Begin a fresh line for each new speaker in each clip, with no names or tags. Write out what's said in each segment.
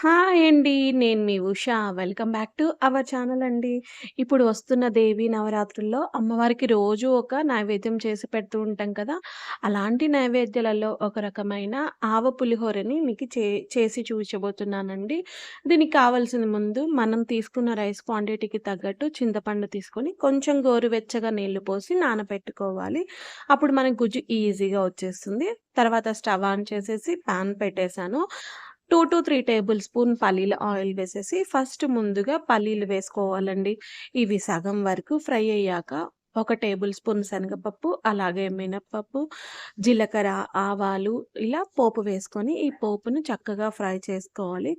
Hi అండి. నేను మీ Usha. Welcome back to our channel అండి. ఇప్పుడు వస్తున్న దేవి నవరాత్రుల్లో అమ్మవారికి రోజు ఒక నైవేద్యం చేసి పెడుతూ ఉంటాం కదా! అలాంటి నైవేద్యాలలో ఒక రకమైన ఆవ పులిహోరని మీకు చే చేసి చూపించబోతున్నానండి. దీనికి కావాల్సిన ముందు మనం తీసుకున్న రైస్ క్వాంటిటీకి తగ్గట్టు చింతపండు తీసుకొని కొంచెం గోరువెచ్చగా నీళ్ళు పోసి నానబెట్టుకోవాలి. అప్పుడు మనకు గుజ్జు ఈజీగా వచ్చేస్తుంది. తర్వాత స్టవ్ ఆన్ చేసేసి two to three tablespoon పల్లీల ఆయిల్ వేసేసి ఫస్ట్ ముందుగా పల్లీలు వేసుకోవాలండి. ఇవి సగం వరకు ఫ్రై అయ్యాక ఒక టేబుల్ స్పూన్ శనగపప్పు, అలాగే మినప్పప్పు జీలకర్ర, ఆవాలు ఇలా పోపు వేసుకొని ఈ పోపును చక్కగా ఫ్రై చేసుకోవాలి.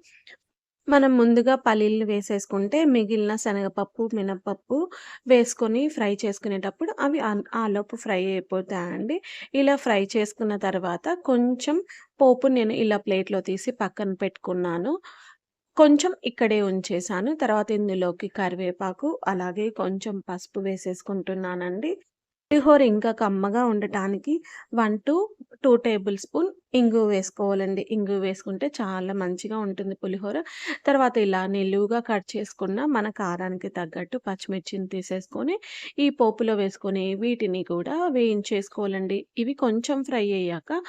మనం ముందుగా పల్లీలు వేసేసుకుంటే మిగిలిన శనగపప్పు, మినపప్పు వేసుకొని ఫ్రై చేసుకునేటప్పుడు అవి ఆలోపు ఫ్రై అయిపోతాయండి. ఇలా ఫ్రై చేసుకున్న తర్వాత కొంచెం పోపు నేను ఇలా ప్లేట్‌లో తీసి పక్కన పెట్టుకున్నాను. కొంచెం ఇక్కడే ఉంచేసాను. తర్వాత ఇందులోకి కరివేపాకు, అలాగే కొంచెం పసుపు వేసేసుకుంటున్నానండి. పులిహోర ఇంకా కమ్మగా ఉండటానికి 1-2 టేబుల్ స్పూన్ ఇంగు వేసుకోవాలండి. ఇంగు వేసుకుంటే చాలా మంచిగా ఉంటుంది పులిహోర. తర్వాత ఇలా నిలువుగా కట్ చేసుకున్న మన కారానికి తగ్గట్టు పచ్చిమిర్చిని తీసేసుకొని, ఈ పోపులో వేసుకొని వీటిని కూడా వేయించేసుకోవాలండి. ఇవి కొంచెం ఫ్రై అయ్యాక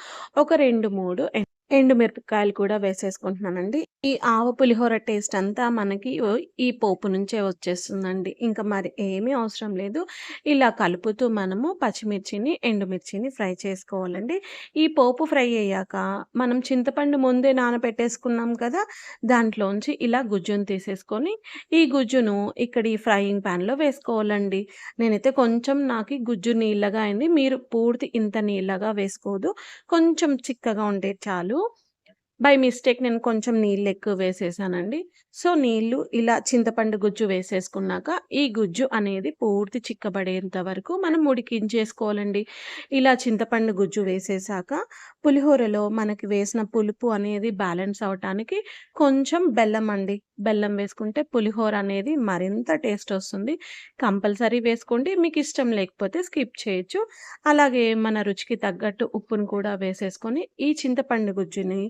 ఒక 2, 3 ఎండుమిరపకాయలు కూడా వేసేసుకుంటున్నానండి. ఈ ఆవ పులిహోర టేస్ట్ అంతా మనకి ఈ పోపు నుంచే వచ్చేస్తుందండి. ఇంకా మరి ఏమీ అవసరం లేదు. ఇలా కలుపుతూ మనము పచ్చిమిర్చిని, ఎండుమిర్చిని ఫ్రై చేసుకోవాలండి. ఈ పోపు ఫ్రై అయ్యాక మనం చింతపండు ముందే నానబెట్టేసుకున్నాం కదా! దాంట్లోంచి ఇలా గుజ్జును తీసేసుకొని, ఈ గుజ్జును ఇక్కడ ఈ ఫ్రైయింగ్ ప్యాన్లో వేసుకోవాలండి. నేనైతే కొంచెం నాకు గుజ్జు నీళ్ళగా అయింది. మీరు పూర్తి ఇంత నీళ్ళగా వేసుకోవద్దు. కొంచెం చిక్కగా ఉండే చాలు. బై మిస్టేక్ నేను కొంచెం నీళ్ళు ఎక్కువ వేసేసానండి. సో, నీళ్ళు ఇలా చింతపండు గుజ్జు వేసేసుకున్నాక, ఈ గుజ్జు అనేది పూర్తి చిక్కబడేంత వరకు మనం ఉడికించేసుకోవాలండి. ఇలా చింతపండు గుజ్జు వేసేసాక, పులిహోరలో మనకి వేసిన పులుపు అనేది బ్యాలెన్స్ అవ్వటానికి కొంచెం బెల్లం అండి. బెల్లం వేసుకుంటే పులిహోర అనేది మరింత టేస్ట్ వస్తుంది. కంపల్సరీ వేసుకోండి. మీకు ఇష్టం లేకపోతే స్కిప్ చేయొచ్చు. అలాగే మన రుచికి తగ్గట్టు ఉప్పును కూడా వేసేసుకొని, ఈ చింతపండు గుజ్జుని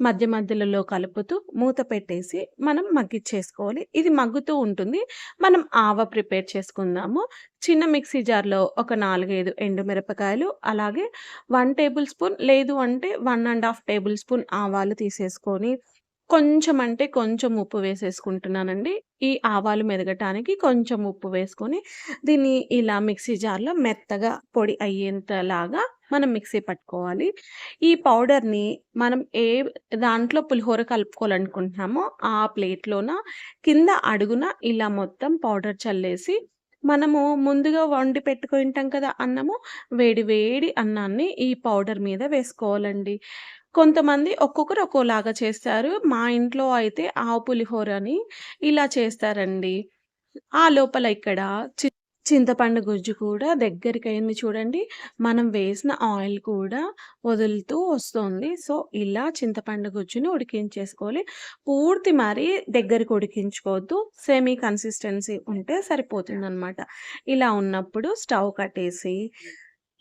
మధ్య మధ్యలలో కలుపుతూ మూత పెట్టేసి మనం మగ్గిచ్చేసుకోవాలి. ఇది మగ్గుతూ ఉంటుంది. మనం ఆవ ప్రిపేర్ చేసుకుందాము. చిన్న మిక్సీ జార్‌లో ఒక 4, 5 ఎండుమిరపకాయలు, అలాగే వన్ టేబుల్ స్పూన్ లేదు అంటే one and half tablespoon ఆవాలు తీసేసుకొని, కొంచెం అంటే కొంచెం ఉప్పు వేసేసుకుంటున్నానండి. ఈ ఆవాలు మెదగటానికి కొంచెం ఉప్పు వేసుకొని, దీన్ని ఇలా మిక్సీ జార్‌లో మెత్తగా పొడి అయ్యేంతలాగా మనం మిక్సీ పట్టుకోవాలి. ఈ పౌడర్‌ని మనం ఏ దాంట్లో పులిహోర కలుపుకోవాలనుకుంటున్నామో ఆ ప్లేట్‌లోన కింద అడుగున ఇలా మొత్తం పౌడర్ చల్లేసి, మనము ముందుగా వండి పెట్టుకుంటాం కదా అన్నము, వేడి వేడి అన్నాన్ని ఈ పౌడర్ మీద వేసుకోవాలండి. కొంతమంది ఒక్కొక్కరు ఒక్కోలాగా చేస్తారు. మా ఇంట్లో అయితే ఆవు పులిహోరని ఇలా చేస్తారండి. ఆ లోపల ఇక్కడ చి చింతపండు గుజ్జు కూడా దగ్గరికయింది చూడండి. మనం వేసిన ఆయిల్ కూడా వదులుతూ వస్తుంది సో, ఇలా చింతపండు గుజ్జుని ఉడికించేసుకోవాలి. పూర్తి మరీ దగ్గరికి ఉడికించుకోవద్దు. సెమీ కన్సిస్టెన్సీ ఉంటే సరిపోతుంది ఇలా ఉన్నప్పుడు స్టవ్ కట్టేసి,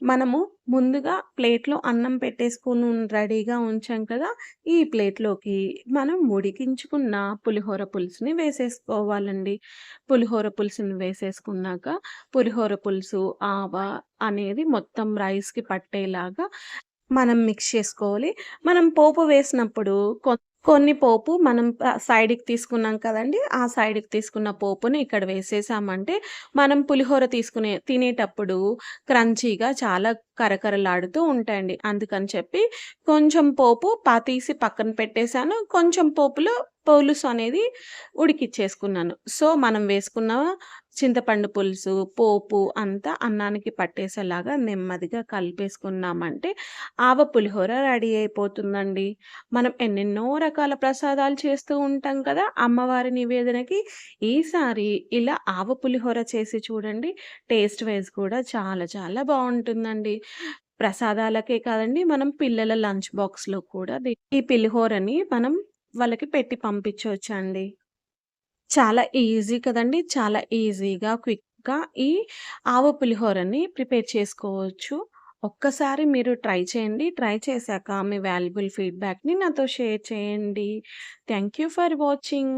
మనము ముందుగా ప్లేట్‌లో అన్నం పెట్టేసుకొని రెడీగా ఉంచాం కదా! ఈ ప్లేట్‌లోకి మనం ఉడికించుకున్న పులిహోర పులుసుని వేసేసుకోవాలండి. పులిహోర పులుసుని వేసేసుకున్నాక, పులిహోర పులుసు, ఆవ అనేది మొత్తం రైస్‌కి పట్టేలాగా మనం మిక్స్ చేసుకోవాలి. మనం పోపు వేసినప్పుడు కొ కొన్ని పోపు మనం సైడ్‌కి తీసుకున్నాం కదండి ఆ సైడ్‌కి తీసుకున్న పోపుని ఇక్కడ వేసేసామంటే, మనం పులిహోర తీసుకునే తినేటప్పుడు క్రంచీగా చాలా కరకరలాడుతూ ఉంటాయండి. అందుకని చెప్పి కొంచెం పోపు పాతీసి పక్కన పెట్టేశాను కొంచెం పోపులో పులుసు అనేది ఉడికిచ్చేసుకున్నాను. సో, మనం వేసుకున్న చింతపండు పులుసు, పోపు అంతా అన్నానికి పట్టేసేలాగా నెమ్మదిగా కలిపేసుకున్నామంటే, ఆవ పులిహోర రెడీ అయిపోతుందండి. మనం ఎన్నెన్నో రకాల ప్రసాదాలు చేస్తూ ఉంటాం కదా! అమ్మవారి నివేదనకి. ఈసారి ఇలా ఆవ పులిహోర చేసి చూడండి. టేస్ట్ వైజ్ కూడా చాలా చాలా బాగుంటుందండి ప్రసాదాలకే కాదండి, మనం పిల్లల లంచ్ బాక్స్‌లో కూడా ఈ పులిహోరని మనం వాళ్ళకి పెట్టి పంపించవచ్చండి చాలా ఈజీ కదండీ! చాలా ఈజీగా, క్విక్‌గా ఈ ఆవ పులిహోరని ప్రిపేర్ చేసుకోవచ్చు. ఒక్కసారి మీరు ట్రై చేయండి. ట్రై చేశాక మీ వాల్యుబుల్ ఫీడ్‌బ్యాక్‌ని నాతో షేర్ చేయండి. Thank you for watching.